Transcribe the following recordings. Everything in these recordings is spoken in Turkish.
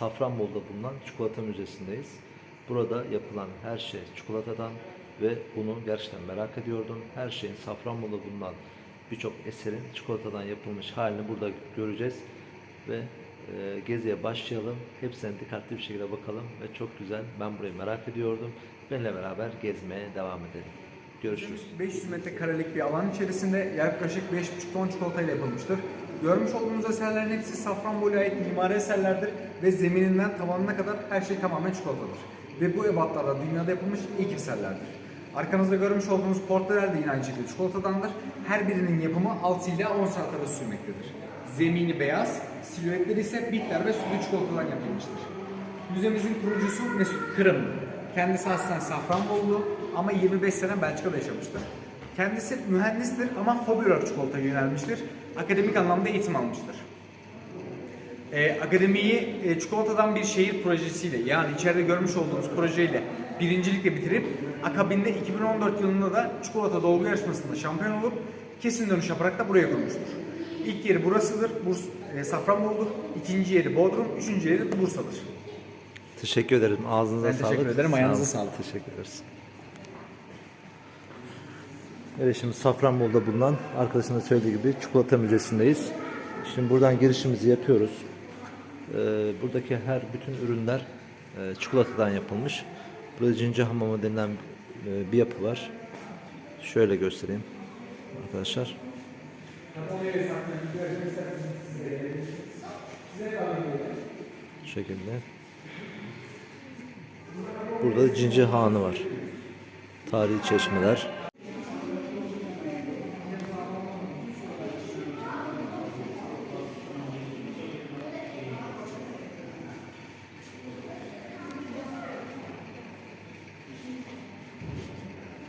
Safranbolu'da bulunan çikolata müzesindeyiz. Burada yapılan her şey çikolatadan ve bunu gerçekten merak ediyordum. Her şeyin Safranbolu'da bulunan birçok eserin çikolatadan yapılmış halini burada göreceğiz. Ve e, geziye başlayalım. Hepsine dikkatli bir şekilde bakalım ve çok güzel. Ben burayı merak ediyordum. Benimle beraber gezmeye devam edelim. Görüşürüz. 500 metrekarelik bir alan içerisinde yaklaşık 5,5 ton çikolata ile yapılmıştır. Görmüş olduğunuz eserlerin hepsi Safranbolu'ya ait mimari eserlerdir ve zemininden tavanına kadar her şey tamamen çikolatadır. Ve bu ebatlarda dünyada yapılmış ilk eserlerdir. Arkanızda görmüüş olduğunuz portreler de yine aynı şekilde çikolatadandır. Her birinin yapımı 6 ile 10 saat arası sürmektedir. Zemini beyaz, silüetleri ise bitter ve sütlü çikolatadan yapılmıştır. Müzemizin kurucusu Mesut Kırım. Kendisi aslen Safranbolulu ama 25 sene Belçika'da yaşamıştır. Kendisi mühendistir ama hobi olarak çikolataya yönelmiştir. Akademik anlamda eğitim almıştır. E, akademiyi e, çikolatadan bir şehir projesiyle yani içeride görmüş olduğunuz projeyle birincilikle bitirip akabinde 2014 yılında da çikolata dolgu yarışmasında şampiyon olup kesin dönüş yaparak da buraya kurmuştur. İlk yeri burasıdır, Burs, e, Safranbolu'dur. İkinci yeri Bodrum, üçüncü yeri Bursa'dır. Teşekkür ederim. Ağzınıza Ben sağlık. teşekkür ederim, ayağınıza sağlık. Teşekkür ederiz. Evet şimdi Safranbolu'da bulunan arkadaşın da söylediği gibi çikolata müzesindeyiz. Şimdi buradan girişimizi yapıyoruz. Ee, buradaki her bütün ürünler e, çikolatadan yapılmış. Burada cinci hamamı denilen e, bir yapı var. Şöyle göstereyim arkadaşlar. Şu şekilde. Burada Cinci Hanı var. Tarihi çeşmeler.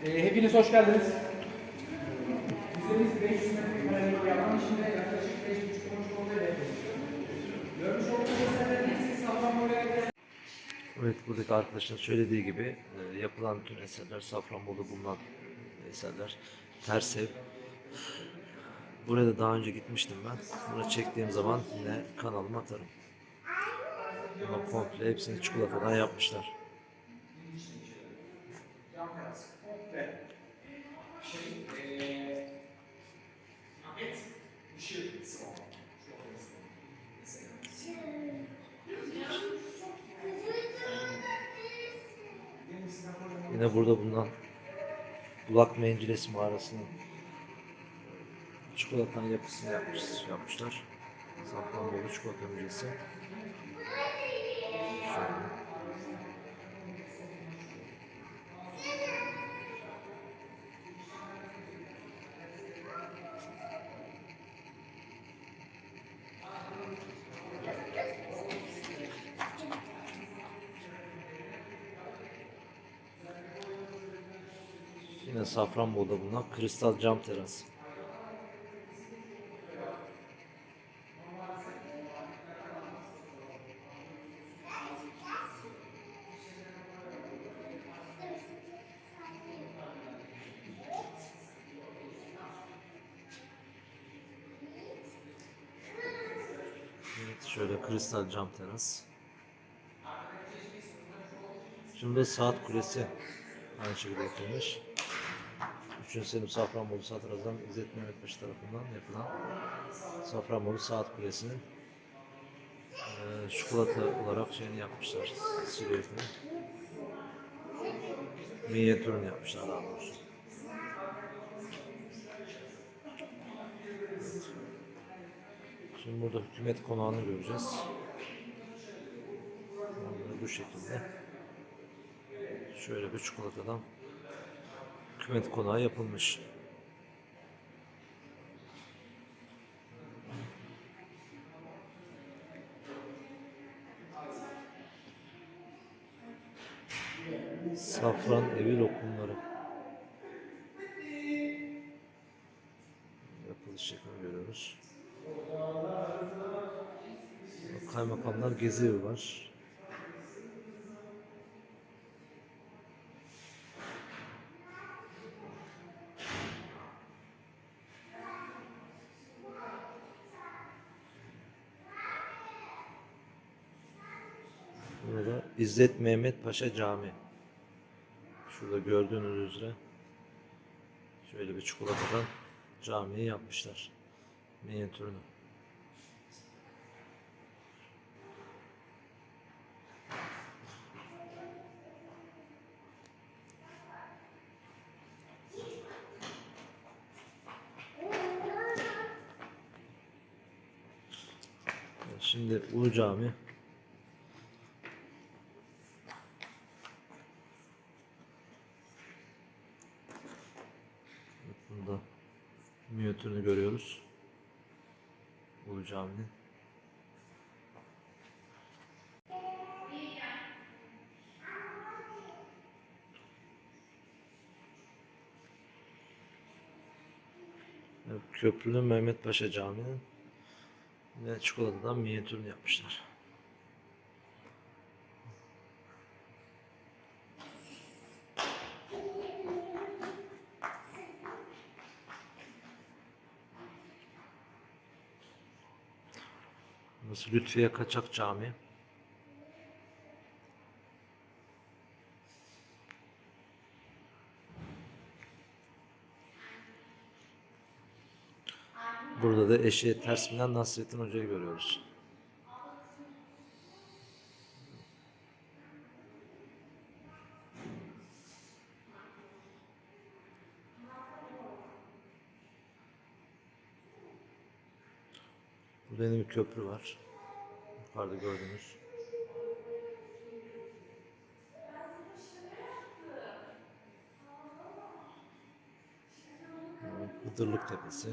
E, hepiniz hoş geldiniz. Müzemiz 500 metrekarelik bir alan içinde yaklaşık 5,5 ton çikolatayla yapılmıştır. Görmüş olduğunuz eserlerin hepsi Safranbolu'ya Evet buradaki arkadaşın söylediği gibi e, yapılan bütün eserler Safranbolu'da bulunan eserler. Tersev. Buraya da daha önce gitmiştim ben. Burada çektiğim zaman yine kanalıma atarım. Ama komple hepsini çikolatadan yapmışlar. Yine burada bulunan Bulak Mencilesi mağarasının çikolatanın yapısını yapmış, yapmışlar. Safranbolu Çikolata Müzesi. Şöyle. Yine Safranbolu'da bulunan kristal cam teras. Evet şöyle kristal cam teras. Şimdi saat kulesi aynı şekilde yapılmış. 3. Selim Safranbolu Sadrazam İzzet Mehmet Paşa tarafından yapılan Safranbolu Saat Kulesi'nin eee çikolata olarak şeyini yapmışlar. Silüetini. Minyatürünü yapmışlar daha doğrusu. Şimdi burada hükümet konağını göreceğiz. Bu şekilde. Şöyle bir çikolatadan hükümet konağı yapılmış. Safran evi lokumları. Yapılış şeklini görüyoruz. Kaymakamlar gezi evi var. İzzet Mehmet Paşa Camii. Şurada gördüğünüz üzere şöyle bir çikolatadan camiyi yapmışlar. Minyatürünü. Şimdi Ulu Cami. Minyatürünü görüyoruz. Ulu Cami'nin. Köprülü Mehmet Paşa Camii'nin ve çikolatadan minyatürünü yapmışlar. Burası Lütfiye Kaçak Camii. Burada da eşeğe ters binen Nasrettin Hoca'yı görüyoruz. Burada yeni bir köprü var. Yukarıda gördüğünüz. Hıdırlık Tepesi.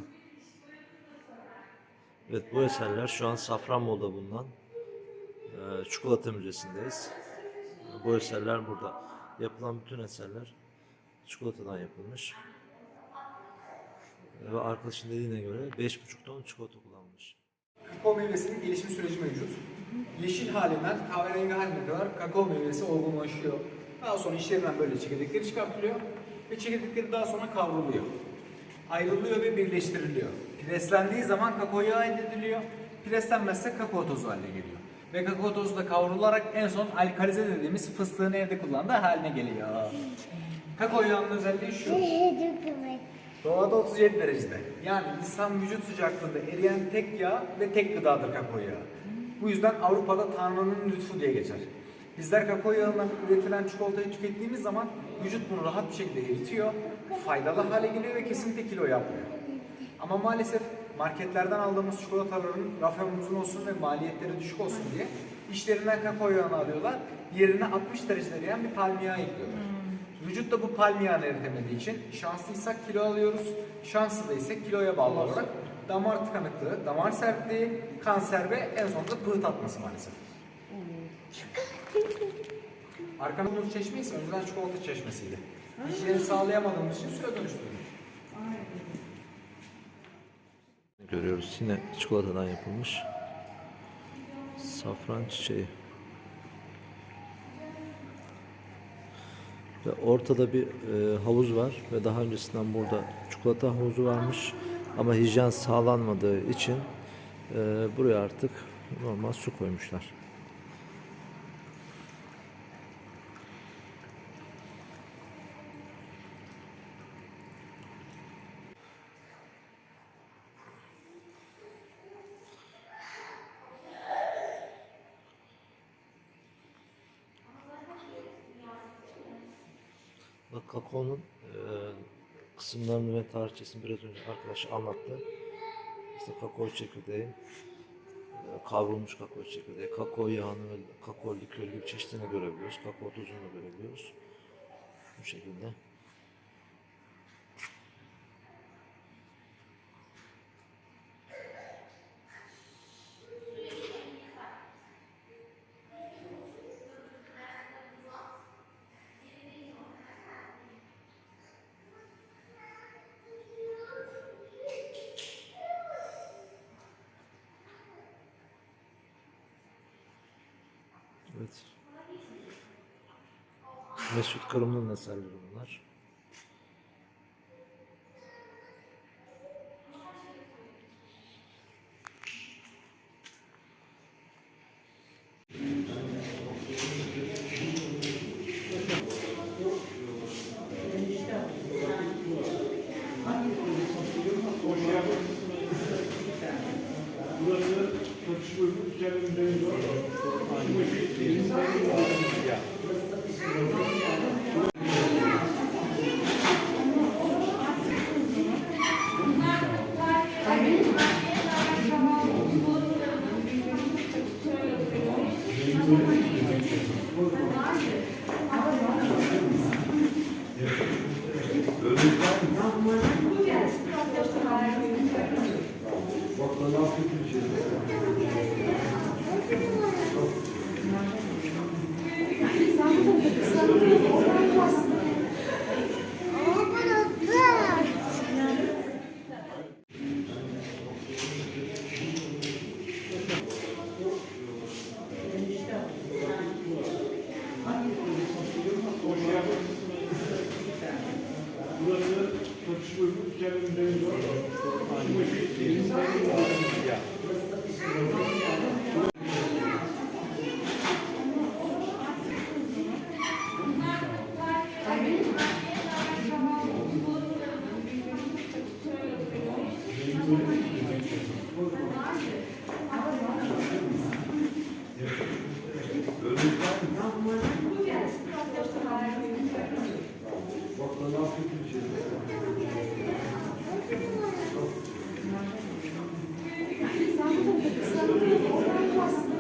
Evet bu eserler şu an Safranbolu'da bulunan e, Çikolata Müzesi'ndeyiz. Bu eserler burada. Yapılan bütün eserler çikolatadan yapılmış. Ve arkadaşın dediğine göre 5,5 ton çikolata kullanılmış. Kakao meyvesinin gelişim süreci mevcut. Yeşil halinden kahverengi haline kadar kakao meyvesi olgunlaşıyor. Daha sonra işlerinden böyle çekirdekleri çıkartılıyor ve çekirdekleri daha sonra kavruluyor. Ayrılıyor ve birleştiriliyor. Preslendiği zaman kakao yağı elde ediliyor. Preslenmezse kakao tozu haline geliyor. Ve kakao tozu da kavrularak en son alkalize dediğimiz fıstığın evde kullandığı haline geliyor. Kakao yağının özelliği şu. Doğada 37 derecede. Yani insan vücut sıcaklığında eriyen tek yağ ve tek gıdadır kakao yağı. Bu yüzden Avrupa'da Tanrı'nın lütfu diye geçer. Bizler kakao yağından üretilen çikolatayı tükettiğimiz zaman vücut bunu rahat bir şekilde eritiyor, faydalı hale geliyor ve kesinlikle kilo yapmıyor. Ama maalesef marketlerden aldığımız çikolataların raf ömrü uzun olsun ve maliyetleri düşük olsun diye işlerinden kakao yağını alıyorlar, yerine 60 derecede eriyen bir palmiye ekliyorlar. Vücut da bu palmiye eritemediği için şanslıysak kilo alıyoruz, şanssız değilsek kiloya bağlı olarak damar tıkanıklığı, damar sertliği, kanser ve en sonunda pıht atması maalesef. Arkamda çeşme ise önceden çikolata çeşmesiydi. Hijyeni sağlayamadığımız için suya dönüştürülmüş. Görüyoruz yine çikolatadan yapılmış. Safran çiçeği. Ve ortada bir e, havuz var ve daha öncesinden burada çikolata havuzu varmış. Ama hijyen sağlanmadığı için e, buraya artık normal su koymuşlar. Bak kakaonun e, kısımlarını ve tarihçesini biraz önce arkadaş anlattı. İşte kakao çekirdeği, e, kavrulmuş kakao çekirdeği, kakao yağını ve kakao likörü gibi çeşitlerini görebiliyoruz. Kakao tozunu da görebiliyoruz. Bu şekilde. Evet. Mesut Kırımlı'nın eserleri bunlar. Thank you.